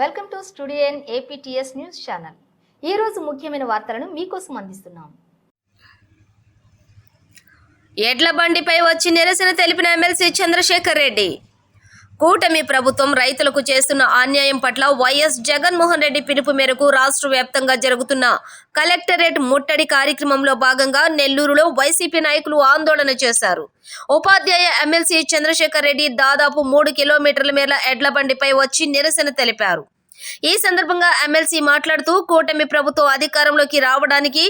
Welcome to studio APTS news channel. ఈరోజు ముఖ్యమైన వార్తలను మీకోసం అందిస్తున్నాం. ఎడ్ల బండిపై వచ్చి నిరసన తెలిపిన ఎమ్మెల్సీ చంద్రశేఖర్ రెడ్డి. కూటమి ప్రభుత్వం రైతులకు చేస్తున్న అన్యాయం పట్ల వైఎస్ జగన్మోహన్ రెడ్డి పిలుపు మేరకు రాష్ట్ర వ్యాప్తంగా జరుగుతున్న కలెక్టరేట్ ముట్టడి కార్యక్రమంలో భాగంగా నెల్లూరులో వైసీపీ నాయకులు ఆందోళన చేశారు. ఉపాధ్యాయ ఎమ్మెల్సీ చంద్రశేఖర్ రెడ్డి దాదాపు మూడు కిలోమీటర్ల మేర ఎడ్ల బండిపై వచ్చి నిరసన తెలిపారు. ఈ సందర్భంగా ఎమ్మెల్సీ మాట్లాడుతూ కూటమి ప్రభుత్వం అధికారంలోకి రావడానికి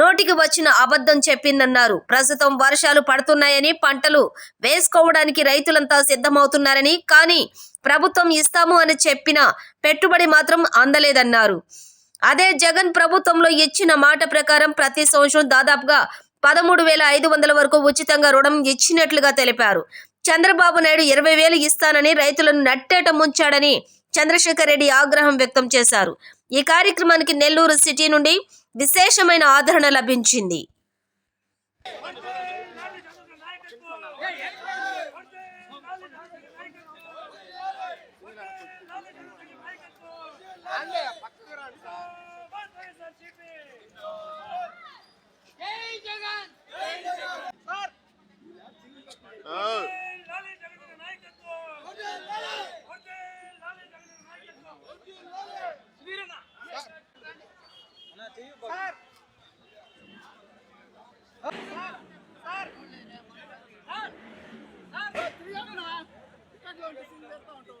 నోటికి వచ్చిన అబద్ధం చెప్పిందన్నారు. ప్రస్తుతం వర్షాలు పడుతున్నాయని పంటలు వేసుకోవడానికి రైతులంతా సిద్ధమవుతున్నారని కానీ ప్రభుత్వం ఇస్తాము అని చెప్పిన పెట్టుబడి మాత్రం అందలేదన్నారు. అదే జగన్ ప్రభుత్వంలో ఇచ్చిన మాట ప్రకారం ప్రతి సంవత్సరం దాదాపుగా పదమూడు వేల ఐదు వందల వరకు ఉచితంగా రుణం ఇచ్చినట్లుగా తెలిపారు. చంద్రబాబు నాయుడు ఇరవై వేలు ఇస్తానని రైతులను నట్టేట ముంచాడని చంద్రశేఖర్ రెడ్డి ఆగ్రహం వ్యక్తం చేశారు. ఈ కార్యక్రమానికి నెల్లూరు సిటీ నుండి విశేషమైన ఆదరణ లభించింది. ఉంటాం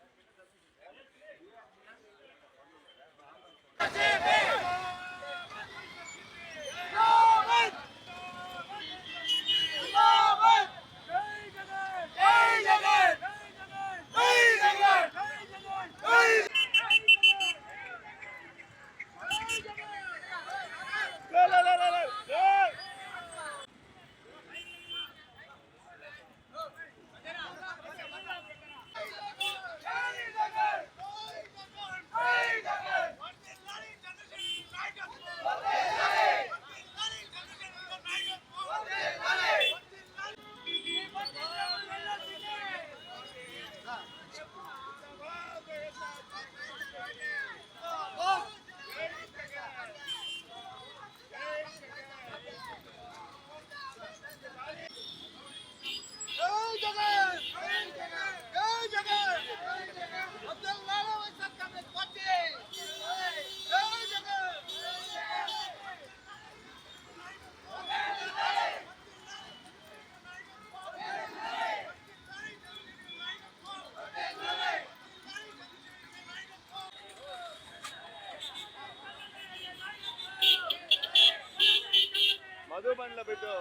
బండ్లో పెట్టు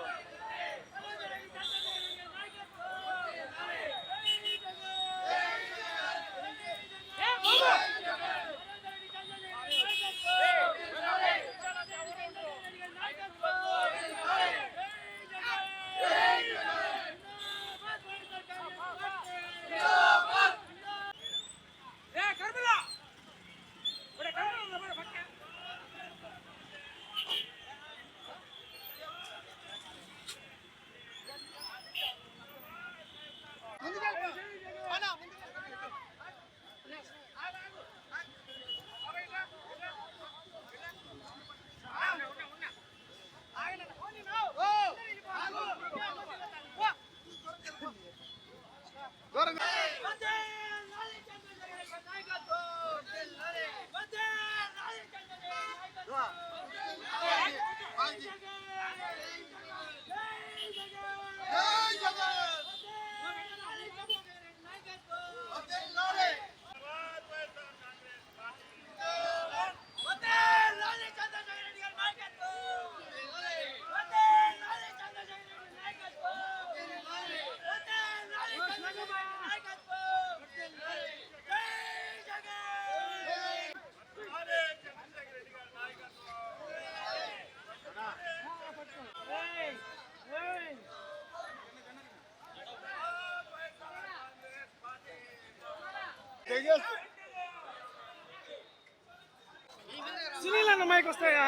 సునీల్ అన్న మైక్ వస్తాయా?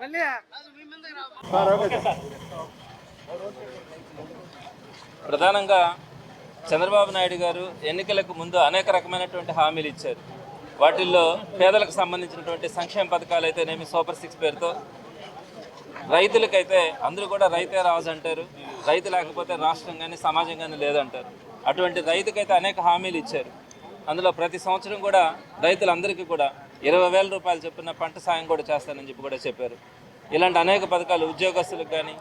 మళ్ళీ ప్రధానంగా చంద్రబాబు నాయుడు గారు ఎన్నికలకు ముందు అనేక రకమైనటువంటి హామీలు ఇచ్చారు. వాటిల్లో పేదలకు సంబంధించినటువంటి సంక్షేమ పథకాలు అయితేనేమి సూపర్ సిక్స్ పేరుతో రైతులకైతే అందరూ కూడా రైతే రాజు అంటారు. రైతు లేకపోతే రాష్ట్రం కానీ సమాజం కానీ లేదంటారు. అటువంటి రైతుకైతే అనేక హామీలు ఇచ్చారు. అందులో ప్రతి సంవత్సరం కూడా రైతులందరికీ కూడా ఇరవై వేల రూపాయలు చెప్పిన పంట సాయం కూడా చేస్తానని చెప్పి కూడా చెప్పారు. ఇలాంటి అనేక పథకాలు ఉద్యోగస్తులకు కానీ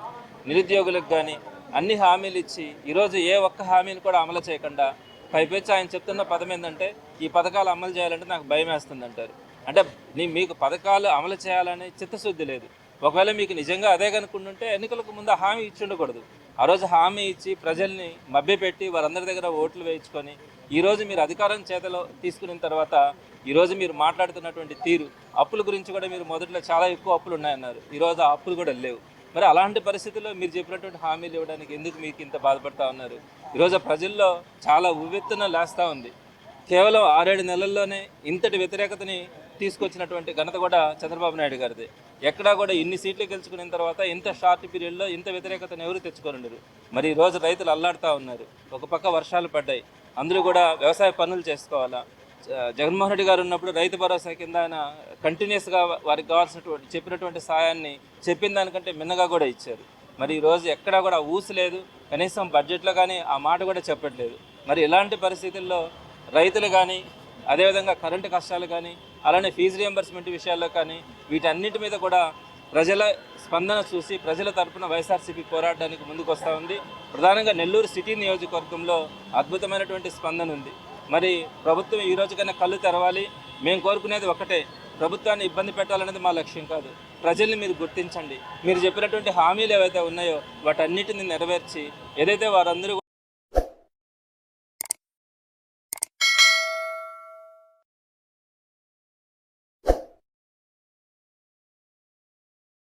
నిరుద్యోగులకు కానీ అన్ని హామీలు ఇచ్చి ఈరోజు ఏ ఒక్క హామీని కూడా అమలు చేయకుండా పైపెచ్చి ఆయన చెప్తున్న పదం ఏంటంటే ఈ పథకాలు అమలు చేయాలంటే నాకు భయం వేస్తుంది అంటారు అంటే నీ మీకు పథకాలు అమలు చేయాలనే చిత్తశుద్ధి లేదు. ఒకవేళ మీకు నిజంగా అదే కనుకుంటుంటే ఎన్నికలకు ముందు హామీ ఇచ్చి ఉండకూడదు. ఆ రోజు హామీ ఇచ్చి ప్రజల్ని మభ్యపెట్టి వారందరి దగ్గర ఓట్లు వేయించుకొని ఈరోజు మీరు అధికారం చేతలో తీసుకున్న తర్వాత ఈరోజు మీరు మాట్లాడుతున్నటువంటి తీరు అప్పుల గురించి కూడా మీరు మొదట్లో చాలా ఎక్కువ అప్పులు ఉన్నాయన్నారు. ఈరోజు ఆ అప్పులు కూడా లేవు. మరి అలాంటి పరిస్థితుల్లో మీరు చెప్పినటువంటి హామీలు ఇవ్వడానికి ఎందుకు మీకు ఇంత బాధపడతా ఉన్నారు? ఈరోజు ప్రజల్లో చాలా ఉవ్వెత్తున లేస్తూ ఉంది. కేవలం ఆరేడు నెలల్లోనే ఇంతటి వ్యతిరేకతని తీసుకొచ్చినటువంటి ఘనత కూడా చంద్రబాబు నాయుడు గారిది. ఎక్కడా కూడా ఇన్ని సీట్లు గెలుచుకున్న తర్వాత ఇంత షార్ట్ పీరియడ్లో ఇంత వ్యతిరేకతను ఎవరు తెచ్చుకోనుండరు? మరి ఈ రోజు రైతులు అల్లాడుతూ ఉన్నారు. ఒక పక్క వర్షాలు పడ్డాయి. అందరూ కూడా వ్యవసాయ పనులు చేసుకోవాలా? జగన్మోహన్ రెడ్డి గారు ఉన్నప్పుడు రైతు భరోసా కింద ఆయన కంటిన్యూస్గా వారికి కావాల్సినటువంటి చెప్పినటువంటి సాయాన్ని చెప్పిన దానికంటే మిన్నగా కూడా ఇచ్చారు. మరి ఈ రోజు ఎక్కడా కూడా ఊసు లేదు. కనీసం బడ్జెట్లో కానీ ఆ మాట కూడా చెప్పట్లేదు. మరి ఇలాంటి పరిస్థితుల్లో రైతులు కానీ అదేవిధంగా కరెంటు కష్టాలు కానీ అలానే ఫీజు రియంబర్స్మెంట్ విషయాల్లో కానీ వీటన్నిటి మీద కూడా ప్రజల స్పందన చూసి ప్రజల తరపున వైఎస్ఆర్సీపీ పోరాడడానికి ముందుకు వస్తూ ఉంది. ప్రధానంగా నెల్లూరు సిటీ నియోజకవర్గంలో అద్భుతమైనటువంటి స్పందన ఉంది. మరి ప్రభుత్వం ఈ రోజు కన్నా కళ్ళు తెరవాలి. మేము కోరుకునేది ఒకటే ప్రభుత్వాన్ని ఇబ్బంది పెట్టాలనేది మా లక్ష్యం కాదు. ప్రజల్ని మీరు గుర్తించండి. మీరు చెప్పినటువంటి హామీలు ఏవైతే ఉన్నాయో వాటన్నిటిని నెరవేర్చి ఏదైతే వారందరూ